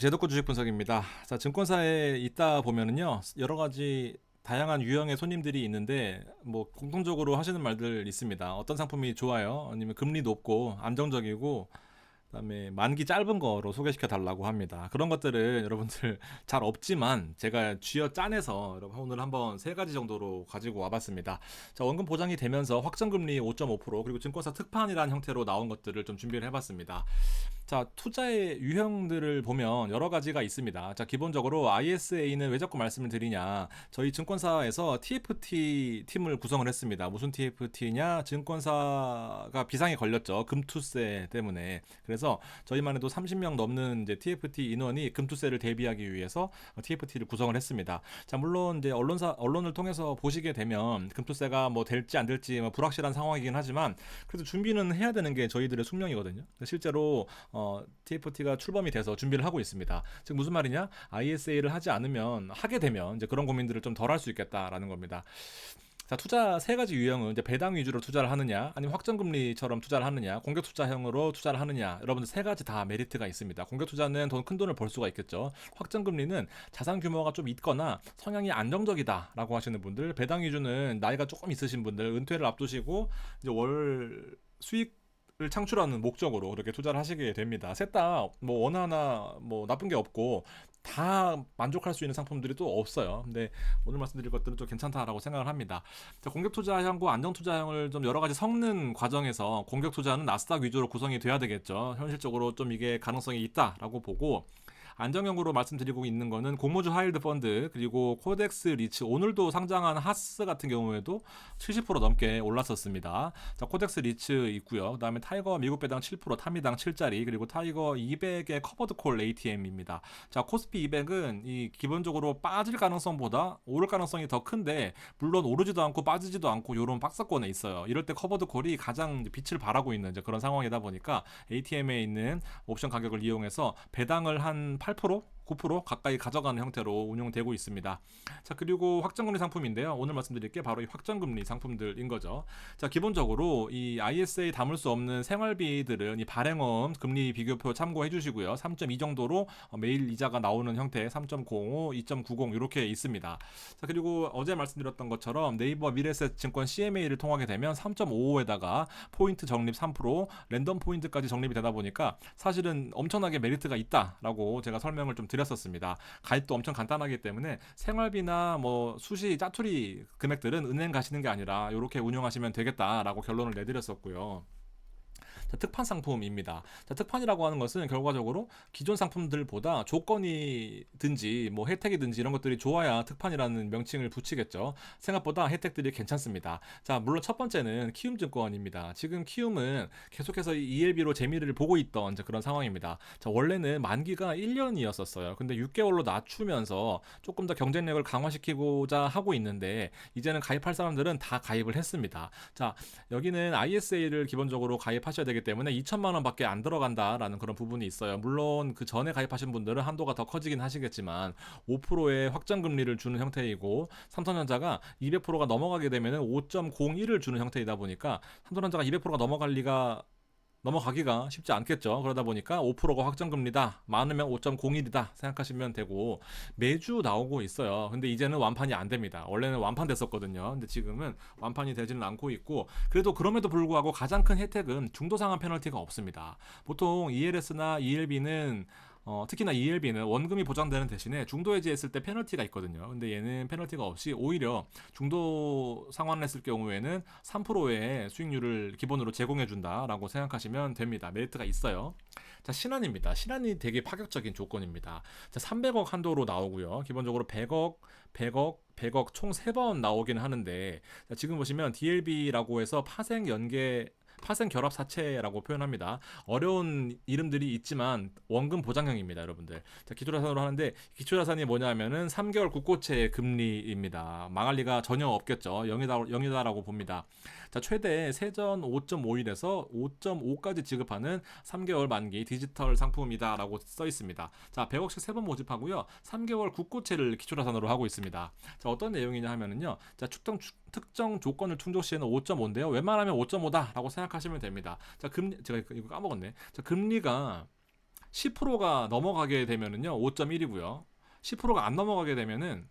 제도권 주식 분석입니다. 자, 증권사에 있다 보면은요, 여러 가지 다양한 유형의 손님들이 있는데 뭐 공통적으로 하시는 말들 있습니다. 어떤 상품이 좋아요? 아니면 금리 높고 안정적이고 그다음에 만기 짧은 거로 소개시켜 달라고 합니다. 그런 것들은 여러분들 잘 없지만 제가 쥐어 짜내서 여러분 오늘 한번 세 가지 정도로 가지고 와봤습니다. 자 원금 보장이 되면서 확정금리 5.5% 그리고 증권사 특판이라는 형태로 나온 것들을 좀 준비를 해봤습니다. 자, 투자의 유형들을 보면 여러 가지가 있습니다. 자, 기본적으로 ISA는 왜 자꾸 말씀을 드리냐. 저희 증권사에서 TFT 팀을 구성을 했습니다. 무슨 TFT냐? 증권사가 비상에 걸렸죠. 금투세 때문에. 그래서 저희만 해도 30명 넘는 이제 TFT 인원이 금투세를 대비하기 위해서 TFT를 구성을 했습니다. 자, 물론 이제 언론사, 언론을 통해서 보시게 되면 금투세가 뭐 될지 안 될지 뭐 불확실한 상황이긴 하지만 그래도 준비는 해야 되는 게 저희들의 숙명이거든요. 실제로 어, TFT가 출범이 돼서 준비를 하고 있습니다. 즉 무슨 말이냐? ISA를 하지 않으면 하게 되면 이제 그런 고민들을 좀 덜 할 수 있겠다라는 겁니다. 자, 투자 세 가지 유형은 이제 배당 위주로 투자를 하느냐, 아니면 확정금리처럼 투자를 하느냐, 공격 투자형으로 투자를 하느냐, 여러분들 세 가지 다 메리트가 있습니다. 공격 투자는 돈 큰 돈을 벌 수가 있겠죠. 확정금리는 자산 규모가 좀 있거나 성향이 안정적이다라고 하시는 분들, 배당 위주는 나이가 조금 있으신 분들, 은퇴를 앞두시고 이제 월 수익 을 창출하는 목적으로 그렇게 투자를 하시게 됩니다. 셋 다 뭐 원하나 뭐 나쁜 게 없고 다 만족할 수 있는 상품들이 또 없어요. 근데 오늘 말씀드릴 것들은 좀 괜찮다라고 생각을 합니다. 자, 공격 투자형과 안정 투자형을 좀 여러 가지 섞는 과정에서 공격 투자는 나스닥 위주로 구성이 돼야 되겠죠. 현실적으로 좀 이게 가능성이 있다라고 보고 안정형으로 말씀드리고 있는 거는 공모주 하일드 펀드 그리고 코덱스 리츠 오늘도 상장한 하스 같은 경우에도 70% 넘게 올랐었습니다. 자, 코덱스 리츠 있고요. 그다음에 타이거 미국 배당 7% 타미당 7짜리 그리고 타이거 200의 커버드 콜 ATM입니다. 자, 코스피 200은 이 기본적으로 빠질 가능성보다 오를 가능성이 더 큰데 물론 오르지도 않고 빠지지도 않고 이런 박스권에 있어요. 이럴 때 커버드 콜이 가장 빛을 발하고 있는 그런 상황이다 보니까 ATM에 있는 옵션 가격을 이용해서 배당을 한8% 9% 가까이 가져가는 형태로 운영되고 있습니다. 자, 그리고 확정금리 상품인데요. 오늘 말씀드릴 게 바로 이 확정금리 상품들인 거죠. 자, 기본적으로 이 ISA 담을 수 없는 생활비들은 이 발행원 금리 비교표 참고해 주시고요. 3.2 정도로 매일 이자가 나오는 형태 3.05, 2.90 이렇게 있습니다. 자, 그리고 어제 말씀드렸던 것처럼 네이버 미래셋 증권 CMA를 통하게 되면 3.55에다가 포인트 적립 3%, 랜덤 포인트까지 적립이 되다 보니까 사실은 엄청나게 메리트가 있다라고 제가 설명을 좀 드렸었습니다. 가입도 엄청 간단하기 때문에 생활비나 뭐 수시 짜투리 금액들은 은행 가시는 게 아니라 이렇게 운영하시면 되겠다라고 결론을 내드렸었고요. 자, 특판 상품입니다. 자, 특판이라고 하는 것은 결과적으로 기존 상품들보다 조건이든지 뭐 혜택이든지 이런 것들이 좋아야 특판이라는 명칭을 붙이겠죠. 생각보다 혜택들이 괜찮습니다. 자, 물론 첫 번째는 키움증권입니다. 지금 키움은 계속해서 ELB로 재미를 보고 있던 그런 상황입니다. 자, 원래는 만기가 1년이었었어요. 근데 6개월로 낮추면서 조금 더 경쟁력을 강화시키고자 하고 있는데 이제는 가입할 사람들은 다 가입을 했습니다. 자, 여기는 ISA를 기본적으로 가입하셔야 되기 때문에 2천만 원밖에 안 들어간다라는 그런 부분이 있어요. 물론 그 전에 가입하신 분들은 한도가 더 커지긴 하시겠지만 5%의 확정 금리를 주는 형태이고 삼성전자가 200%가 넘어가게 되면 5.01을 주는 형태이다 보니까 삼성전자가 200%가 넘어갈 리가 넘어가기가 쉽지 않겠죠. 그러다 보니까 5%가 확정금리다. 많으면 5.01이다. 생각하시면 되고 매주 나오고 있어요. 근데 이제는 완판이 안 됩니다. 원래는 완판됐었거든요. 근데 지금은 완판이 되지는 않고 있고 그래도 그럼에도 불구하고 가장 큰 혜택은 중도 상환 페널티가 없습니다. 보통 ELS나 ELB는 어, 특히나 ELB는 원금이 보장되는 대신에 중도 해지했을 때 페널티가 있거든요. 근데 얘는 페널티가 없이 오히려 중도 상환을 했을 경우에는 3%의 수익률을 기본으로 제공해 준다라고 생각하시면 됩니다. 메리트가 있어요. 자, 신한입니다. 신한이 되게 파격적인 조건입니다. 자, 300억 한도로 나오고요. 기본적으로 100억, 100억, 100억 총 3번 나오긴 하는데 자, 지금 보시면 DLB라고 해서 파생 연계 파생 결합 사채라고 표현합니다. 어려운 이름들이 있지만 원금 보장형입니다, 여러분들. 자, 기초자산으로 하는데 기초자산이 뭐냐면은 3개월 국고채 금리입니다. 망할 리가 전혀 없겠죠. 0이다, 0이다라고 봅니다. 자, 최대 세전 5.5일에서 5.5까지 지급하는 3개월 만기 디지털 상품이다라고 써 있습니다. 자, 100억씩 3번 모집하고요. 3개월 국고채를 기초자산으로 하고 있습니다. 자, 어떤 내용이냐 하면은요. 자, 축정 특정 조건을 충족 시에는 5.5인데요. 웬만하면 5.5다라고 생각하시면 됩니다. 자, 금리 제가 이거 까먹었네. 자, 금리가 10%가 넘어가게 되면은요 5.1이고요. 10%가 안 넘어가게 되면은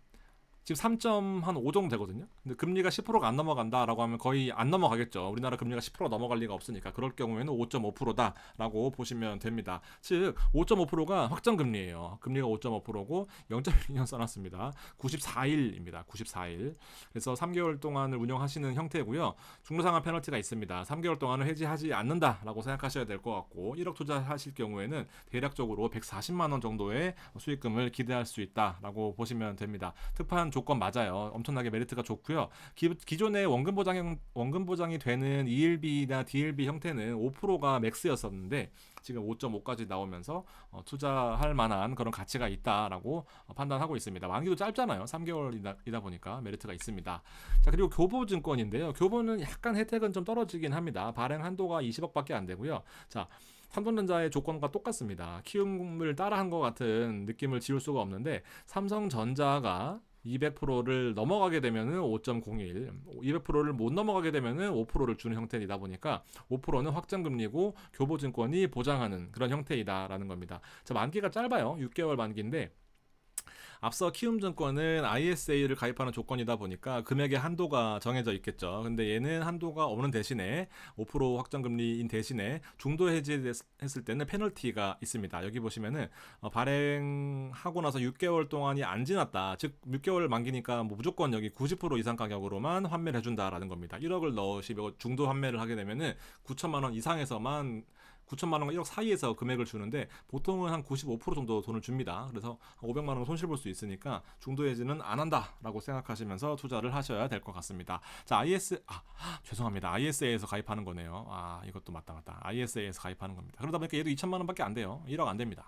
지금 3.5 정도 되거든요. 근데 금리가 10%가 안 넘어간다라고 하면 거의 안 넘어가겠죠. 우리나라 금리가 10% 넘어갈 리가 없으니까 그럴 경우에는 5.5%다라고 보시면 됩니다. 즉 5.5%가 확정 금리예요. 금리가 5.5%고 0.1년 써놨습니다. 94일입니다. 94일. 그래서 3개월 동안을 운영하시는 형태고요. 중도상환 페널티가 있습니다. 3개월 동안을 해지하지 않는다라고 생각하셔야 될 것 같고 1억 투자하실 경우에는 대략적으로 140만 원 정도의 수익금을 기대할 수 있다라고 보시면 됩니다. 특판 조건 맞아요. 엄청나게 메리트가 좋고요. 기, 기존의 원금 보장 원금 보장이 되는 ELB나 DLB 형태는 5%가 맥스였었는데 지금 5.5까지 나오면서 어, 투자할 만한 그런 가치가 있다라고 어, 판단하고 있습니다. 만기도 짧잖아요. 3개월이다 이다 보니까 메리트가 있습니다. 자 그리고 교보증권인데요. 교보는 약간 혜택은 좀 떨어지긴 합니다. 발행 한도가 20억밖에 안 되고요. 자 삼성전자의 조건과 똑같습니다. 키움을 따라한 것 같은 느낌을 지울 수가 없는데 삼성전자가 200%를 넘어가게 되면은 5.01, 200%를 못 넘어가게 되면은 5%를 주는 형태이다 보니까 5%는 확정 금리고 교보증권이 보장하는 그런 형태이다라는 겁니다. 자, 만기가 짧아요. 6개월 만기인데 앞서 키움증권은 ISA를 가입하는 조건이다 보니까 금액의 한도가 정해져 있겠죠. 근데 얘는 한도가 없는 대신에 5% 확정금리인 대신에 중도 해지했을 때는 페널티가 있습니다. 여기 보시면은 어, 발행하고 나서 6개월 동안이 안 지났다. 즉 6개월 만기니까 뭐 무조건 여기 90% 이상 가격으로만 환매를 해준다라는 겁니다. 1억을 넣으시고 중도 환매를 하게 되면은 9천만 원 이상에서만 9천만 원과 1억 사이에서 금액을 주는데 보통은 한 95% 정도 돈을 줍니다. 그래서 한 500만 원 손실 볼 수 있으니까 중도 해지는 안 한다라고 생각하시면서 투자를 하셔야 될 것 같습니다. 자, IS 아 죄송합니다. ISA에서 가입하는 거네요. 아 이것도 맞다 맞다. ISA에서 가입하는 겁니다. 그러다 보니까 얘도 2천만 원밖에 안 돼요. 1억 안 됩니다.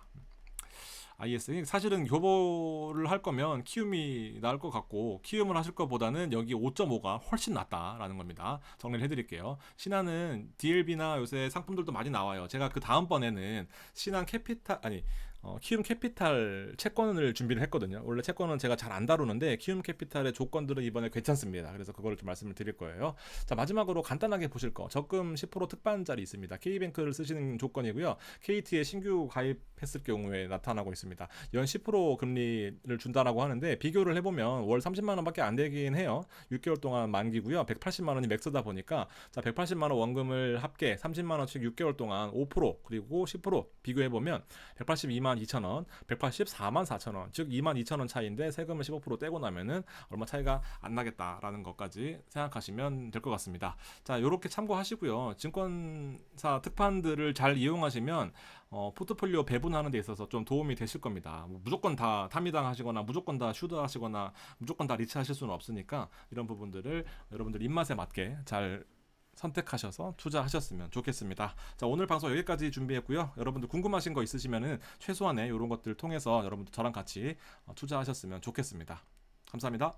IS 사실은 교보를 할 거면 키움이 나을 것 같고 키움을 하실 것보다는 여기 5.5가 훨씬 낫다라는 겁니다. 정리를 해드릴게요. 신한은 DLB나 요새 상품들도 많이 나와요. 제가 그 다음번에는 신한 캐피탈 아니 어, 키움 캐피탈 채권을 준비를 했거든요. 원래 채권은 제가 잘 안 다루는데 키움 캐피탈의 조건들은 이번에 괜찮습니다. 그래서 그거를 좀 말씀을 드릴 거예요. 자 마지막으로 간단하게 보실 거 적금 10% 특반짜리 있습니다. K뱅크를 쓰시는 조건이고요. KT에 신규 가입했을 경우에 나타나고 있습니다. 연 10% 금리를 준다라고 하는데 비교를 해보면 월 30만 원밖에 안 되긴 해요. 6개월 동안 만기고요. 180만 원이 맥스다 보니까 자 180만 원 원금을 합계 30만 원씩 6개월 동안 5% 그리고 10% 비교해 보면 182만 2천 원, 184만 4천 원, 즉 2만 2천 원 차이인데 세금을 15% 떼고 나면은 얼마 차이가 안 나겠다라는 것까지 생각하시면 될 것 같습니다. 자, 요렇게 참고하시고요. 증권사 특판들을 잘 이용하시면 어, 포트폴리오 배분하는 데 있어서 좀 도움이 되실 겁니다. 뭐 무조건 다 탐미당 하시거나 무조건 다 슈드 하시거나 무조건 다 리치 하실 수는 없으니까 이런 부분들을 여러분들 입맛에 맞게 잘 선택하셔서 투자하셨으면 좋겠습니다. 자, 오늘 방송 여기까지 준비했고요. 여러분들 궁금하신 거 있으시면은 최소한의 이런 것들 통해서 여러분들 저랑 같이 어, 투자하셨으면 좋겠습니다. 감사합니다.